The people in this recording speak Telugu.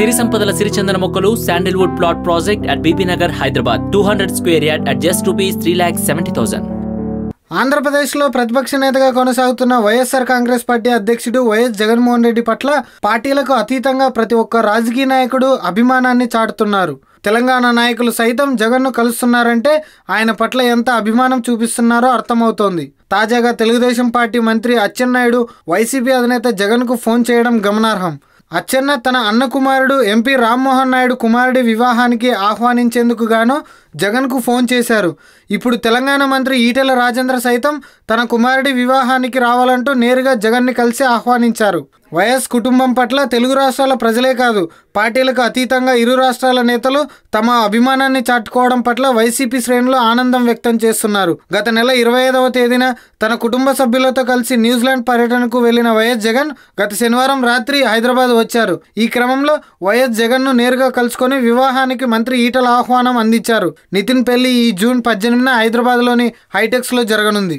సిరి సంపదల సిరిచందన మొక్కలు sandalwood plot project at Bibinagar Hyderabad two hundred square yard at just rupees three lakh seventy thousand ఆంధ్రప్రదేశ్లో ప్రతిపక్ష నేతగా కొనసాగుతున్న వైఎస్ఆర్ కాంగ్రెస్ పార్టీ అధ్యక్షుడు వైఎస్ జగన్మోహన్ రెడ్డి పట్ల పార్టీలకు అతీతంగా ప్రతి ఒక్క రాజకీయ నాయకుడు అభిమానాన్ని చాటుతున్నారు. తెలంగాణ నాయకులు సైతం జగన్ను కలుస్తున్నారంటే ఆయన పట్ల ఎంత అభిమానం చూపిస్తున్నారో అర్థమవుతోంది. తాజాగా తెలుగుదేశం పార్టీ మంత్రి అచ్చెన్నాయుడు వైసీపీ అధినేత జగన్కు ఫోన్ చేయడం గమనార్హం. అచ్చెన్న తన అన్న కుమారుడు ఎంపీ రామ్మోహన్ నాయుడు కుమారుడి వివాహానికి ఆహ్వానించేందుకు గాను జగన్కు ఫోన్ చేశారు. ఇప్పుడు తెలంగాణ మంత్రి ఈటెల రాజేంద్ర సైతం తన కుమారుడి వివాహానికి రావాలంటూ నేరుగా జగన్ని కలిసి ఆహ్వానించారు. వైఎస్ కుటుంబం పట్ల తెలుగు రాష్ట్రాల ప్రజలే కాదు పార్టీలకు అతీతంగా ఇరు రాష్ట్రాల నేతలు తమ అభిమానాన్ని చాటుకోవడం పట్ల వైసీపీ శ్రేణులు ఆనందం వ్యక్తం చేస్తున్నారు. గత నెల ఇరవై ఐదవ తేదీన తన కుటుంబ సభ్యులతో కలిసి న్యూజిలాండ్ పర్యటనకు వెళ్ళిన వైఎస్ జగన్ గత శనివారం రాత్రి హైదరాబాద్ వచ్చారు. ఈ క్రమంలో వైఎస్ జగన్ను నేరుగా కలుసుకొని వివాహానికి మంత్రి ఈటల ఆహ్వానం అందించారు. నితిన్ పెళ్ళి ఈ జూన్ పద్దెనిమిదిన హైదరాబాద్లోని హైటెక్స్లో జరగనుంది.